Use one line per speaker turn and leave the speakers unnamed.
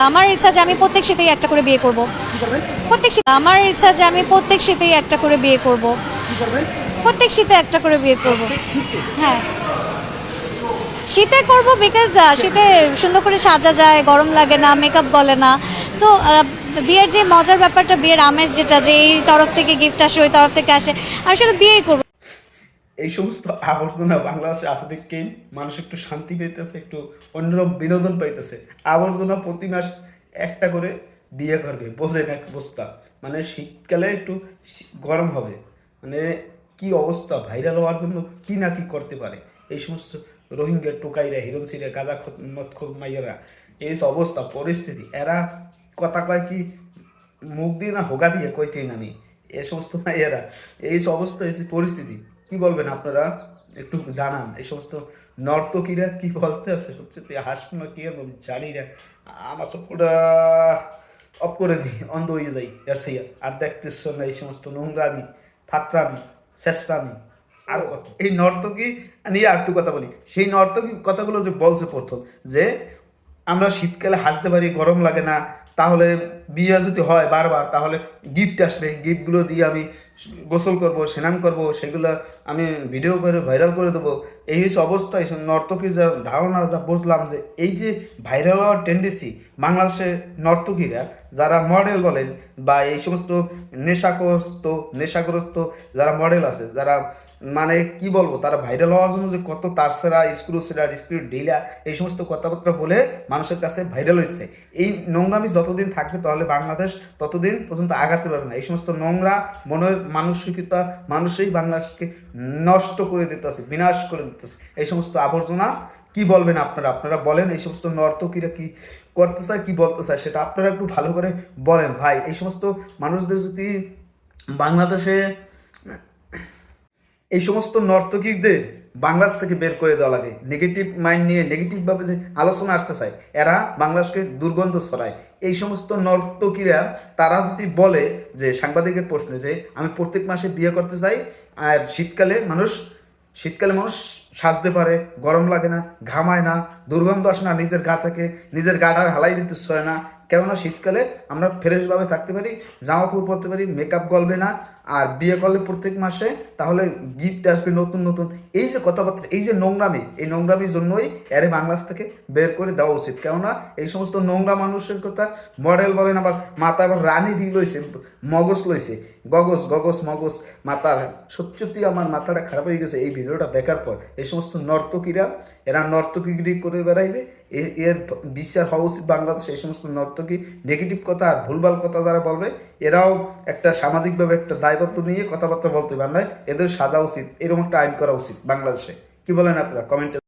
আমার ইচ্ছা যে আমি প্রত্যেক শীতেই একটা করে বিয়ে করব। প্রত্যেক শীতে আমার ইচ্ছা যে আমি প্রত্যেক শীতেই একটা করে বিয়ে করব। প্রত্যেক শীতে একটা করে বিয়ে করব। হ্যাঁ। শীতে করব বিকজ শীতে সুন্দর করে সাজা যায় গরম লাগে না মেকআপ গলে না। সো বিয়ের যে মজার ব্যাপারটা বিয়ের আমেজ যেটা যে এই তরফ থেকে গিফট আসে ওই তরফ থেকে আসে আমি সেটা বিয়েই করব।
এই সমস্ত আবর্জনা বাংলাদেশে আসে দেখেই মানুষ একটু শান্তি পেতেছে, একটু অন্যরকম বিনোদন পাইতেছে। আবর্জনা প্রতি মাস একটা করে বিয়ে করবে, বোঝেন এক অবস্থা। মানে শীতকালে একটু গরম হবে। মানে কি অবস্থা ভাইরাল হওয়ার জন্য কি না কি করতে পারে? এই সমস্ত রোহিঙ্গা টোকাইরা হিরণসিরা গাঁদা মৎখর মাইয়েরা, এই অবস্থা, পরিস্থিতি। এরা কথা কয় কি, মুখ দিয়ে না হোগা দিয়ে কইতেই নামি এ সমস্ত মাইয়েরা, এই অবস্থা, এই পরিস্থিতি। কি বলবেন আপনারা? একটু জানান। এই সমস্ত নর্তকীরা কি বলতে আছে হচ্ছে তুই হাসবো না কি আমি জানি না। আমার সবটা অফ করে দিই, অন্ধ হয়ে যাই আর সেই আর। দেখতেছ না এই সমস্ত নোংরামি, ফাতরামি, শেষরামি? আর কত? এই নর্তকী নিয়ে আর একটু কথা বলি। সেই নর্তকী কথাগুলো যে বলছে প্রথম, যে আমরা শীতকালে হাসতে পারি, গরম লাগে না, তাহলে বিয়ে যদি হয় বারবার, তাহলে গিফট আসবে। গিফটগুলো দিয়ে আমি গোসল করব, স্নান করব, সেগুলো আমি ভিডিও করে ভাইরাল করে দেবো। এই হচ্ছে অবস্থা, এই নর্তকীর যা ধারণা, যা বুঝলাম যে এই যে ভাইরাল হওয়ার টেন্ডেন্সি বাংলাদেশের নর্তকীরা, যারা মডেল বলেন বা এই সমস্ত নেশাগ্রস্ত নেশাগ্রস্ত যারা মডেল আছে, যারা মানে কি বলব, তারা ভাইরাল হওয়ার জন্য যে কত তারসেরা স্ক্রু সেরা স্পিড ডিলা এই সমস্ত কথাবার্তা বলে মানুষের কাছে ভাইরাল হচ্ছে এই নোংরামি যতদিন থাকবে তাহলে বাংলাদেশ ততদিন পর্যন্ত আগাতে পারবে না। এই সমস্ত নোংরা মনের মানসিকতা মানুষই বাংলাদেশকে নষ্ট করে দিতেছে, বিনাশ করে দিতেছে। এই সমস্ত আবর্জনা কি বলবেন আপনারা? আপনারা বলেন এই সমস্ত নর্তকীরা কি করতে চায়, কি বলতে চায়, সেটা আপনারা একটু ভালো করে বলেন। ভাই, এই সমস্ত মানুষদের যদি বাংলাদেশে এই সমস্ত নর্তকীদের বাংলাদেশ থেকে বের করে দেওয়া লাগে। নেগেটিভ মাইন্ড নিয়ে নেগেটিভভাবে যে আলোচনা আসতে চায়, এরা বাংলাদেশকে দুর্গন্ধ ছড়ায়। এই সমস্ত নর্তকীরা, তারা যদি বলে যে, সাংবাদিকের প্রশ্নে যে, আমি প্রত্যেক মাসে বিয়ে করতে চাই, আর শীতকালে মানুষ শীতকালে মানুষ সাজতে পারে, গরম লাগে না, ঘামায় না, দুর্গন্ধ আসে না, নিজের গা থেকে, নিজের গাটার হালাই দিতে হয় না কেননা শীতকালে আমরা ফ্রেশভাবে থাকতে পারি, জামা কাপড় পরতে পারি মেকআপ গলবে না, আর বিয়ে করলে প্রত্যেক মাসে তাহলে গিফট আসবে নতুন নতুন। এই যে কথাবার্তা, এই যে নোংরামি, এই নোংরামির জন্যই এরে বাংলাদেশ থেকে বের করে দেওয়া উচিত। কেননা এই সমস্ত নোংরা মানুষের কথা মডেল বলেন আবার, মাথা আবার রানী ডি লইছে মগজ লইছে। গগজ গগজ মগজ, মাথার সত্যি আমার মাথাটা খারাপ হয়ে গেছে এই ভিডিওটা দেখার পর। এই সমস্ত নর্তকীরা, এরা নর্তকীগিরি করে বেড়াইবে এর বিচার হওয়া উচিত বাংলাদেশে এই সমস্ত নর্তকী নেগেটিভ কথা আর ভুলভাল কথা যারা বলবে, এরাও একটা সামাজিকভাবে একটা দায়বদ্ধ নিয়ে কথাবার্তা বলতে পারে না। এদের সাজা উচিত। এরকম একটা আইন করা উচিত বাংলাদেশে। কি বলেন আপনারা? কমেন্টে